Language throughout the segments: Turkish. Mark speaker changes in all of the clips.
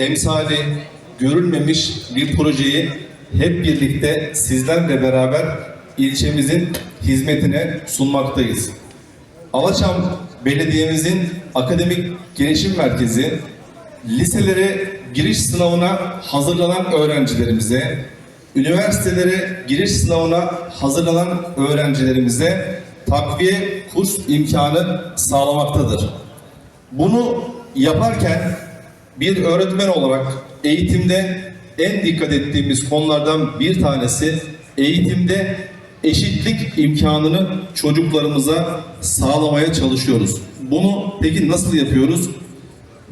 Speaker 1: emsali görülmemiş bir projeyi hep birlikte sizlerle beraber ilçemizin hizmetine sunmaktayız. Alaçam Belediye'mizin akademik gelişim merkezi liselere giriş sınavına hazırlanan öğrencilerimize, üniversitelere giriş sınavına hazırlanan öğrencilerimize takviye kurs imkanı sağlamaktadır. Bunu yaparken bir öğretmen olarak eğitimde en dikkat ettiğimiz konulardan bir tanesi eğitimde eşitlik imkanını çocuklarımıza sağlamaya çalışıyoruz. Bunu peki nasıl yapıyoruz?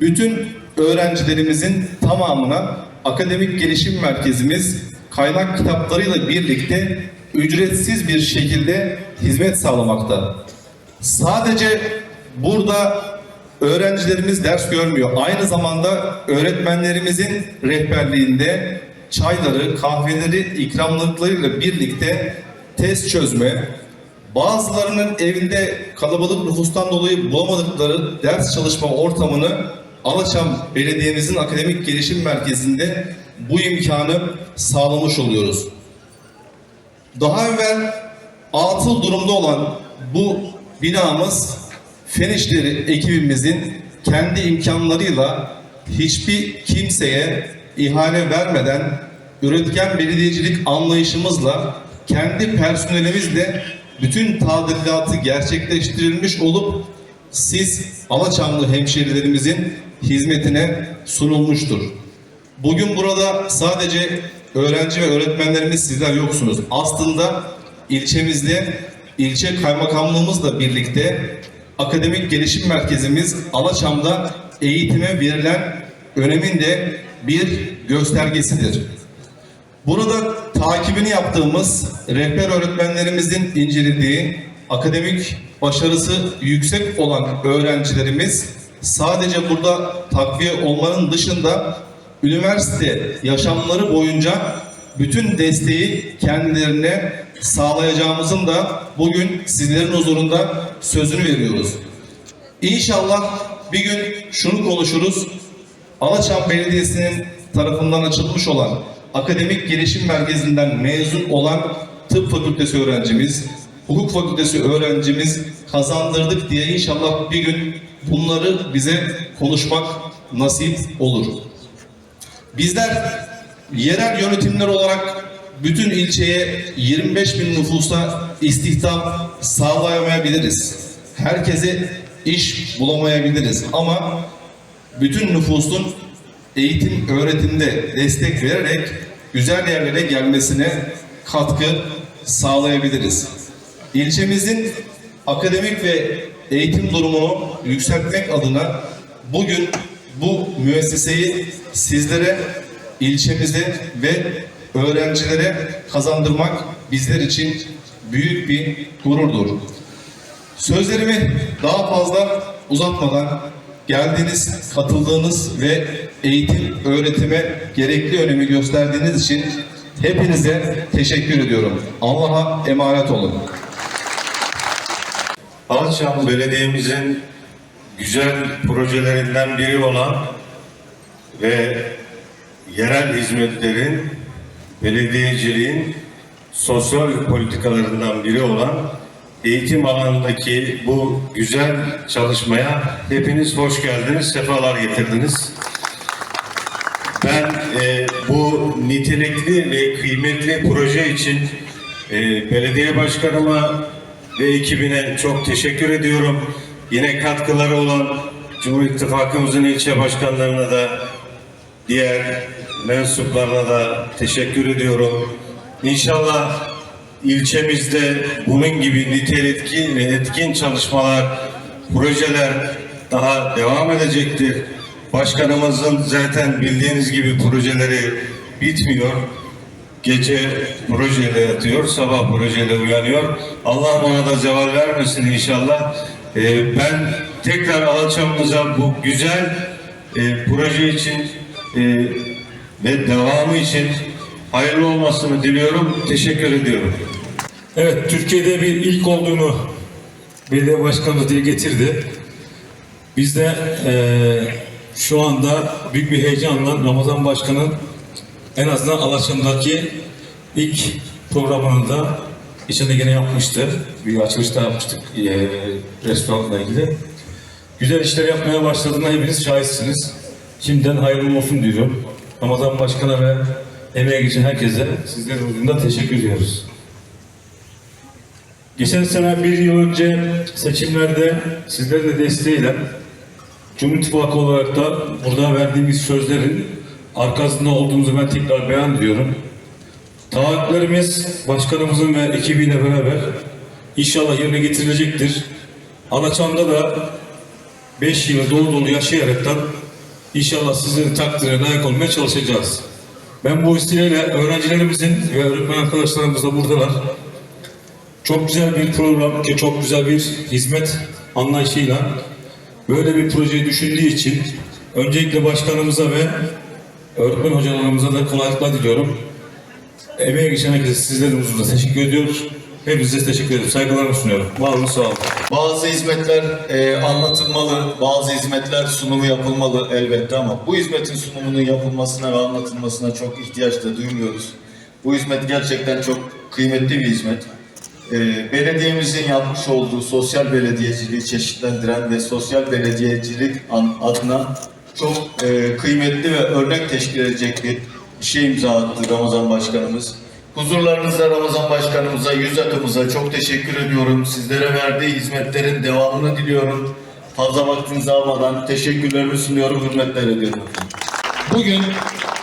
Speaker 1: Bütün öğrencilerimizin tamamına akademik gelişim merkezimiz kaynak kitaplarıyla birlikte ücretsiz bir şekilde hizmet sağlamakta. Sadece burada öğrencilerimiz ders görmüyor. Aynı zamanda öğretmenlerimizin rehberliğinde çayları, kahveleri, ikramlıklarıyla birlikte test çözme, bazılarının evinde kalabalık nüfustan dolayı bulamadıkları ders çalışma ortamını Alaçam Belediye'mizin akademik gelişim merkezinde bu imkanı sağlamış oluyoruz. Daha evvel atıl durumda olan bu binamız Fen İşleri ekibimizin kendi imkanlarıyla hiçbir kimseye ihale vermeden üretken belediyecilik anlayışımızla kendi personelimizle bütün tadilatı gerçekleştirilmiş olup siz Alaçamlı hemşerilerimizin hizmetine sunulmuştur. Bugün burada sadece öğrenci ve öğretmenlerimiz sizler yoksunuz. Aslında ilçemizde ilçe kaymakamlığımızla birlikte akademik gelişim merkezimiz Alaçam'da eğitime verilen önemin de bir göstergesidir. Burada takibini yaptığımız rehber öğretmenlerimizin incelediği akademik başarısı yüksek olan öğrencilerimiz sadece burada takviye olmanın dışında üniversite yaşamları boyunca bütün desteği kendilerine sağlayacağımızın da bugün sizlerin huzurunda sözünü veriyoruz. İnşallah bir gün şunu konuşuruz. Alaçam Belediyesi'nin tarafından açılmış olan akademik gelişim merkezinden mezun olan tıp fakültesi öğrencimiz, hukuk fakültesi öğrencimiz kazandırdık diye inşallah bir gün bunları bize konuşmak nasip olur. Bizler yerel yönetimler olarak bütün ilçeye 25 bin nüfusa istihdam sağlayamayabiliriz. Herkese iş bulamayabiliriz ama bütün nüfusun eğitim öğretimde destek vererek güzel yerlere gelmesine katkı sağlayabiliriz. İlçemizin akademik ve eğitim durumunu yükseltmek adına bugün bu müesseseyi sizlere, ilçemize ve öğrencilere kazandırmak bizler için büyük bir gururdur. Sözlerimi daha fazla uzatmadan geldiğiniz, katıldığınız ve eğitim, öğretime gerekli önemi gösterdiğiniz için hepinize teşekkür ediyorum. Allah'a emanet olun.
Speaker 2: Alçam Belediye'mizin güzel projelerinden biri olan ve yerel hizmetlerin, belediyeciliğin sosyal politikalarından biri olan eğitim alanındaki bu güzel çalışmaya hepiniz hoş geldiniz, sefalar getirdiniz. Ben e, bu nitelikli ve kıymetli proje için e, belediye başkanıma ve ekibine çok teşekkür ediyorum. Yine katkıları olan Cumhur İttifakımızın ilçe başkanlarına da diğer mensuplarına da teşekkür ediyorum. İnşallah ilçemizde bunun gibi nitelikli ve etkin çalışmalar, projeler daha devam edecektir. Başkanımızın zaten bildiğiniz gibi projeleri bitmiyor. Gece projeyle yatıyor, sabah projeyle uyanıyor. Allah ona da zeval vermesin inşallah. Ee, ben tekrar Alaçam'ımıza bu güzel e, proje için e, ve devamı için hayırlı olmasını diliyorum. Teşekkür ediyorum.
Speaker 3: Evet, Türkiye'de bir ilk olduğunu belediye başkanımız diye getirdi. Biz de eee, şu anda büyük bir heyecanla Ramazan Başkan'ın en azından Alaçam'daki ilk programını da içinde gene yapmıştı. Bir açılışta yapmıştık e, restoranla ilgili. Güzel işler yapmaya başladığına hepiniz şahitsiniz. Şimdiden hayırlı olsun diyorum. Ramazan Başkan'a ve emeği geçen herkese sizlerin huzurunda teşekkür ediyoruz. Geçen sene bir yıl önce seçimlerde sizlerin de desteğiyle Cumhur İttifakı olarak da burada verdiğimiz sözlerin arkasında olduğumuzu ben tekrar beyan ediyorum. Taahhütlerimiz başkanımızın ve ekibiyle beraber inşallah yerine getirilecektir. Alaçam'da da 5 yılı dolu dolu yaşayaraktan inşallah sizlerin takdirine layık olmaya çalışacağız. Ben bu vesileyle öğrencilerimizin ve öğretmen arkadaşlarımız da buradalar. Çok güzel bir program ki çok güzel bir hizmet anlayışıyla böyle bir projeyi düşündüğü için öncelikle başkanımıza ve öğretmen hocalarımıza da kolaylıklar diliyorum. Emeğe geçen herkese sizlerin huzurunda teşekkür ediyoruz. Hepinize teşekkür ederim. Saygılarımı sunuyorum. Var olun, sağ olun.
Speaker 4: Bazı hizmetler e, anlatılmalı, bazı hizmetler sunumu yapılmalı elbette ama bu hizmetin sunumunun yapılmasına ve anlatılmasına çok ihtiyaç da duymuyoruz. Bu hizmet gerçekten çok kıymetli bir hizmet. E, belediyemizin yapmış olduğu sosyal belediyeciliği çeşitlendiren ve sosyal belediyecilik adına çok e, kıymetli ve örnek teşkil edecek bir şey imza attı Ramazan Başkanımız. Huzurlarınızda Ramazan Başkanımıza, yüz akımıza çok teşekkür ediyorum. Sizlere verdiği hizmetlerin devamını diliyorum. Fazla vaktinizi almadan teşekkürlerimi sunuyorum, hürmetler ediyorum.
Speaker 5: Bugün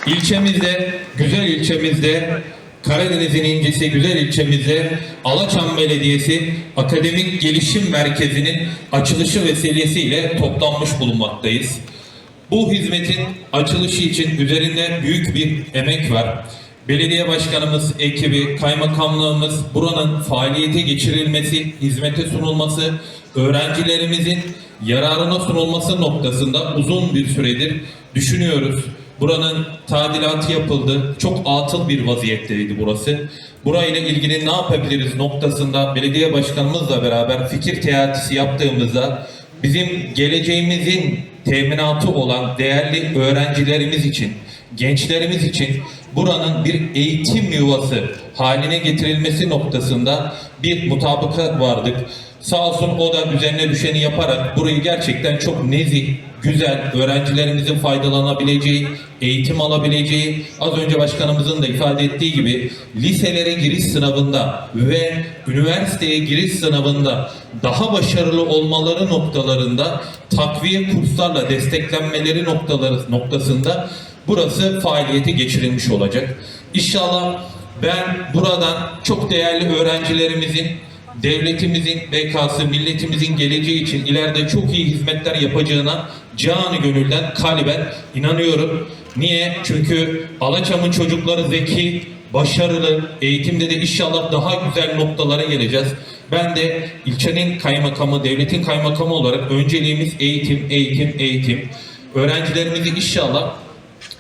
Speaker 5: ilçemizde, güzel ilçemizde, Karadeniz'in incisi güzel ilçemizde Alaçam Belediyesi Akademik Gelişim Merkezi'nin açılışı vesilesiyle toplanmış bulunmaktayız. Bu hizmetin açılışı için üzerinde büyük bir emek var. Belediye başkanımız, ekibi, kaymakamlığımız buranın faaliyete geçirilmesi, hizmete sunulması, öğrencilerimizin yararına sunulması noktasında uzun bir süredir düşünüyoruz. Buranın tadilatı yapıldı. Çok atıl bir vaziyetteydi burası. Burayla ilgili ne yapabiliriz noktasında belediye başkanımızla beraber fikir teatisi yaptığımızda bizim geleceğimizin teminatı olan değerli öğrencilerimiz için, gençlerimiz için buranın bir eğitim yuvası haline getirilmesi noktasında bir mutabıka vardık. Sağ olsun o da üzerine düşeni yaparak burayı gerçekten çok nezih, güzel, öğrencilerimizin faydalanabileceği, eğitim alabileceği, az önce başkanımızın da ifade ettiği gibi liselere giriş sınavında ve üniversiteye giriş sınavında daha başarılı olmaları noktalarında takviye kurslarla desteklenmeleri noktaları noktasında burası faaliyete geçirilmiş olacak. İnşallah ben buradan çok değerli öğrencilerimizin devletimizin, BK'sı, milletimizin geleceği için ileride çok iyi hizmetler yapacağına canı gönülden kalben inanıyorum. Niye? Çünkü Alaçam'ın çocukları zeki, başarılı, eğitimde de inşallah daha güzel noktalara geleceğiz. Ben de ilçenin kaymakamı, devletin kaymakamı olarak önceliğimiz eğitim, eğitim, eğitim. Öğrencilerimizi inşallah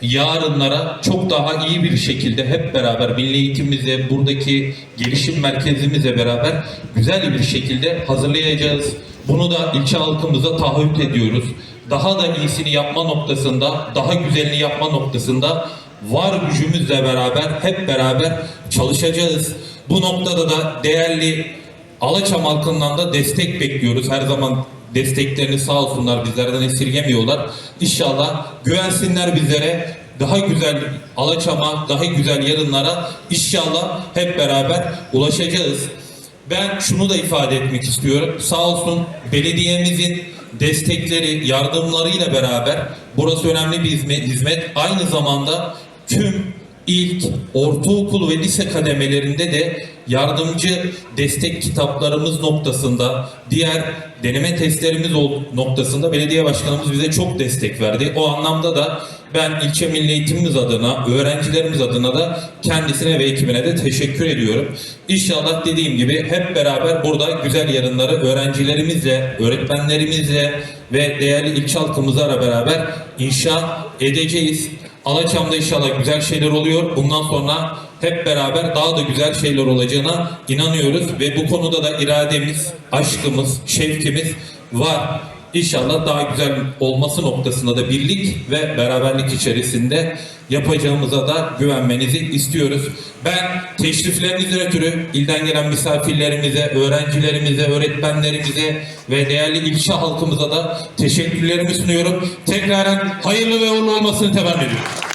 Speaker 5: yarınlara çok daha iyi bir şekilde hep beraber milli eğitimimize, buradaki gelişim merkezimize beraber güzel bir şekilde hazırlayacağız. Bunu da ilçe halkımıza taahhüt ediyoruz. Daha da iyisini yapma noktasında, daha güzelini yapma noktasında var gücümüzle beraber hep beraber çalışacağız. Bu noktada da değerli Alaçam halkından da destek bekliyoruz. Her zaman desteklerini sağ olsunlar bizlerden esirgemiyorlar. İnşallah güvensinler bizlere. Daha güzel Alaçam'a, daha güzel yarınlara inşallah hep beraber ulaşacağız. Ben şunu da ifade etmek istiyorum. Sağ olsun belediyemizin destekleri, yardımlarıyla beraber burası önemli bir hizmet. Aynı zamanda tüm ilk, ortaokul ve lise kademelerinde de yardımcı destek kitaplarımız noktasında, diğer deneme testlerimiz noktasında belediye başkanımız bize çok destek verdi. O anlamda da ben ilçe milli eğitimimiz adına, öğrencilerimiz adına da kendisine ve ekibine de teşekkür ediyorum. İnşallah dediğim gibi hep beraber burada güzel yarınları öğrencilerimizle, öğretmenlerimizle ve değerli ilçe halkımızla beraber inşa edeceğiz. Alaçam'da inşallah güzel şeyler oluyor. Bundan sonra hep beraber daha da güzel şeyler olacağına inanıyoruz ve bu konuda da irademiz, aşkımız, şevkimiz var. İnşallah daha güzel olması noktasında da birlik ve beraberlik içerisinde yapacağımıza da güvenmenizi istiyoruz. Ben teşriflerinizden ötürü ilden gelen misafirlerimize, öğrencilerimize, öğretmenlerimize ve değerli ilçe halkımıza da teşekkürlerimi sunuyorum. Tekraren hayırlı ve uğurlu olmasını temenni ediyorum.